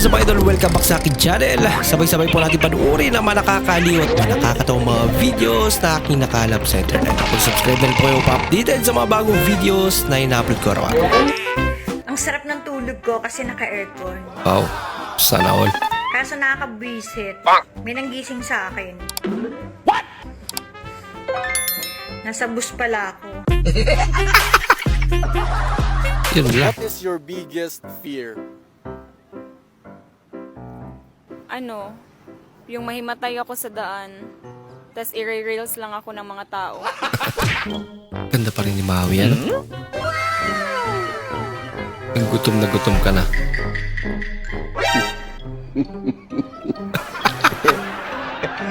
is up idol? Welcome back sa akin channel. Sabay-sabay po natin panuorin ang mga nakakaliw at mga nakakatawang mga videos na aking nakalap sa internet. Kung subscribe na po kayo pa-updated sa mga bagong videos na ina-upload ko araw Ang sarap ng tulog ko kasi naka-aircon. Wow, sana all. Kaso nakaka-visit. May nanggising sa akin. Nasa bus pala ako. Yun lang. What is your biggest fear? Ano, yung mahimatay ako sa daan, tas i-rails lang ako ng mga tao. Ganda pa rin ni Maui, ano? Ang gutom na gutom ka na.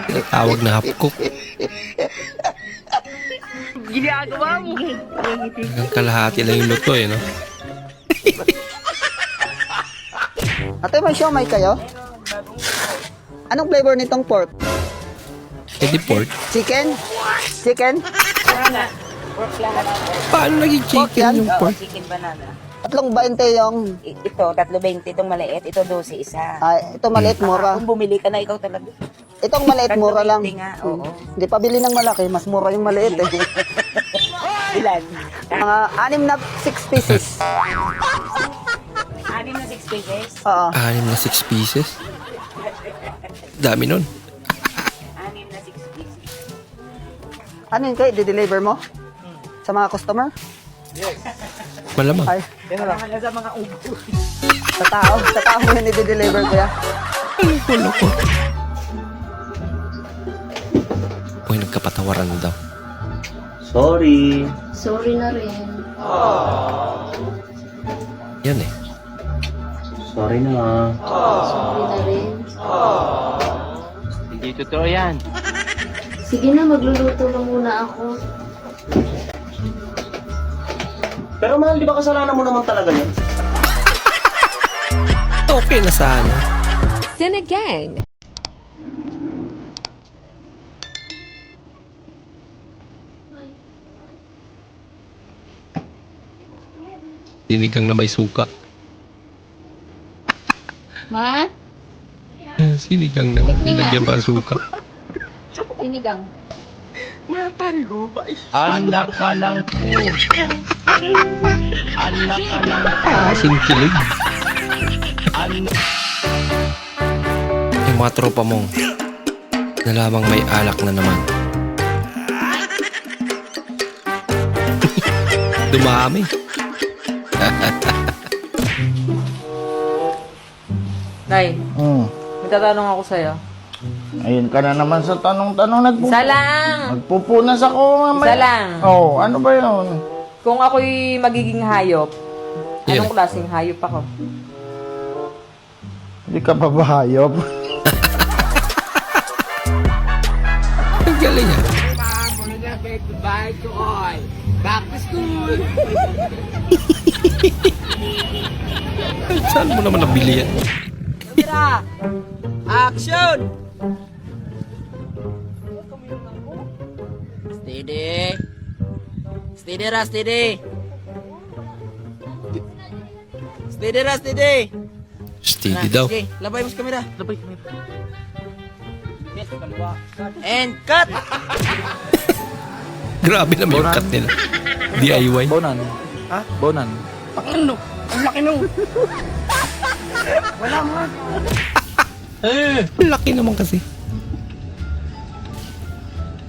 Tinatawag na hapkok. Ginagawa mo. Hanggang kalahati lang yung luto eh, no? Ate, may siomay kayo? Anong flavor nitong pork? Eh di pork. Chicken? Chicken? Paano naging Pork yan? chicken yung pork? chicken banana. Tatlong 20 yung... I- ito, tatlo 20 itong maliit, ito 12 isa. Ay, ito maliit, mura. Kung bumili ka na, ikaw talaga. Itong maliit, mura lang. 20 nga, oo. Hindi pa bili ng malaki, mas mura yung maliit eh. Ilan? Mga anim na 6 pieces. Anim na 6 pesos. Oo. Anim na six pieces. Dami nun. Anim na 6 pesos. Ano yun kayo? Di-deliver mo? Sa mga customer? Malamang. Ay, nga sa mga ubo. sa tao. Sa tao mo yun i-deliver kuya. Ang kulo ko. Uy, nagkapatawaran na daw. Sorry. Sorry na rin. Yan eh. Sorry na. Sorry na rin. Hindi totoo yan. Sige na, magluluto na muna ako. Pero mahal, di ba kasalanan mo naman talaga yan? Okay na sana. Then again. Sinigang na may suka. Ma? Eh, Sinigang na nilagyan pa suka. Tinigang. Anak ka lang po. Anak ka lang. Kasing kilig. Yung mga tropa mong na lamang may alak na naman. Dumami. Nay, Hmm. May tatanong ako sa'yo. Ayun ka na naman sa tanong-tanong. Nagpupu- Isa lang! Nagpupunas ako mamaya. Isa lang. Oh, ano ba yun? Kung ako'y magiging hayop, Yan. anong klaseng hayop ako? Hindi ka pa ba hayop? Ang galing ah. Saan mo naman nabili yan? Action! Steady! Steady ra, steady! Steady ra, steady! Steady daw. Sige, labay mo sa kamera. Labay kamera. And cut! Grabe naman yung cut nila. DIY. Bonan. Ha? Bonan. Ang laki naman kasi.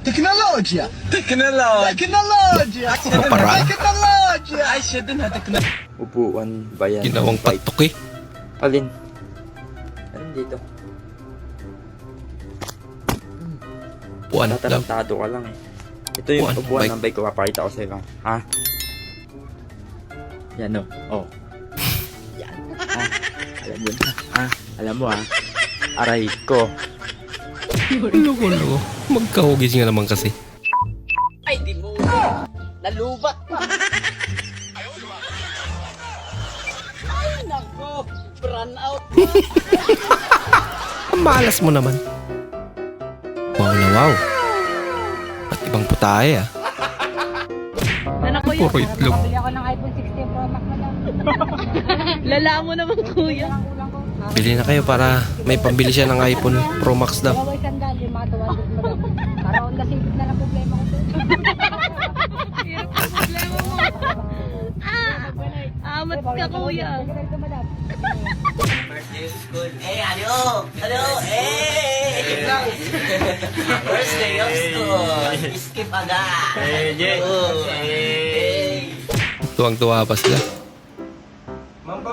Teknolojya! Teknolojya! Teknolojya! Paraan. Teknolojya! Ay, siya din ha, teknolojya. Upuan ba yan? Ginawang patok eh. Alin? Alin dito? Puan lang. Tatarantado ka lang eh. Ito yung Upuan, upuan ng bike ko. Papakita ko sa'yo. Ha? Yan o. Oh. Yan. Alam mo na. Ha? Alam mo ha? Aray ko. Lugo-lugo. Magkahugis nga naman kasi. Ay, di mo! Nalubat pa! Ay, nako! Run out! Malas mo naman. Wow na wow. At ibang putahe ah. Anak ko yun. Puro itlog. Bili ako ng iPhone 16 Pro Max na lang. Lala mo naman, kuya. Ko Bili na kayo para may pambili siya ng iPhone Pro Max daw. Amat ka, kuya. Eh, ano? Ano? Eh! First day of school. Skip agad. Eh, Jay. Eh. Tuwang-tuwa pa sila.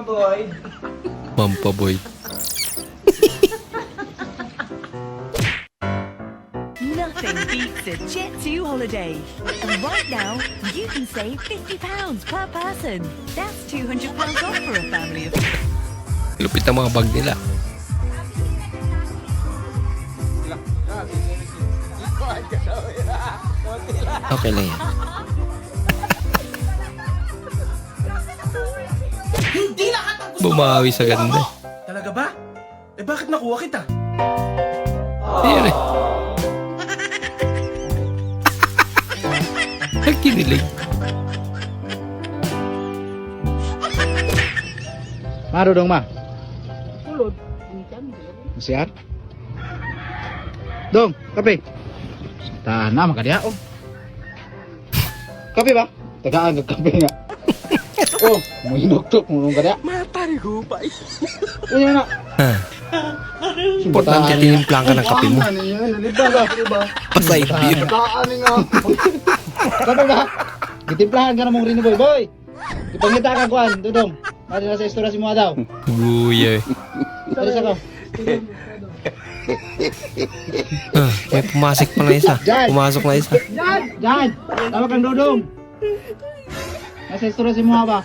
Mampa boy. Mampa boy. Nothing beats a Jet2 holiday. And right now, you can save £50 per person. That's £200 off for a family of Lupit ang mga bag nila. Okay lang yan. Bumawi sa ganda. Talaga ba? Eh bakit nakuha kita? Ayun eh. Nagkinilig. Maro dong ma. Siar. Dong, kape. Tahan na makadiya oh. Kape ba? Tagaan ka kape nga. oh, mo hinuktok mo nung kadiya. Pa. Unya na. Importante tinimplang ka ng kape mo. Ano yun? Nalibang ka, diba? Pa-side beer. Tagaan nga. Kape ba? Gitimplahan ka na mong rin boy, boy. Ipangita ka kuan, dudong. Mari na sa istorya si mga daw. Guya eh. Dali sa ko. Ah, may pumasok pa na isa. Pumasok na isa. Jan! Tawag kang dudong. Nasa istorya si mga ba?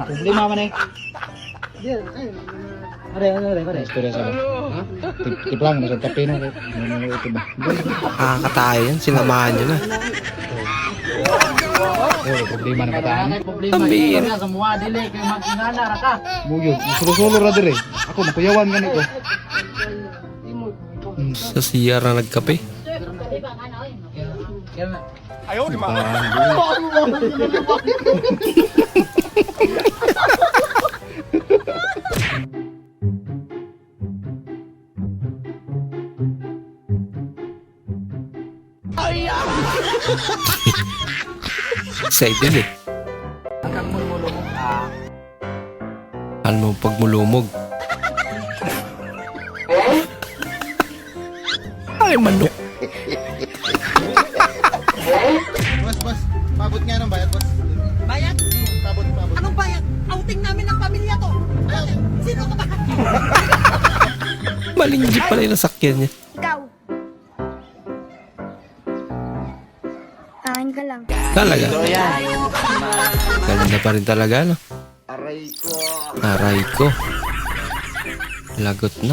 Nakublima man eh. Are, are, are, are. Istorya sa ba? Ha? Tip- Tiplang na sa tapino. Ano ito ba? Nakakatayo yan. Sinamahan nyo na. Oh, problema na bataan. Tambir. sa mga dili kay magingana ra ka. Muyo, sulo-sulo ra dire. Ako nakuyawan ganito. Sa CR na nagkape. Ayaw, di ma. Excited eh. Ano mo pag mulumog? Ay, manok. Boss, boss. Pabot nga ng bayad, boss. Bayad? Pabot, pabot. Anong bayad? Outing namin ng pamilya to. Sino ka ba? Maling jeep pala yung nasakyan niya. Talaga. Ganda pa rin talaga, no? Aray ko. Aray ko. Lagot na.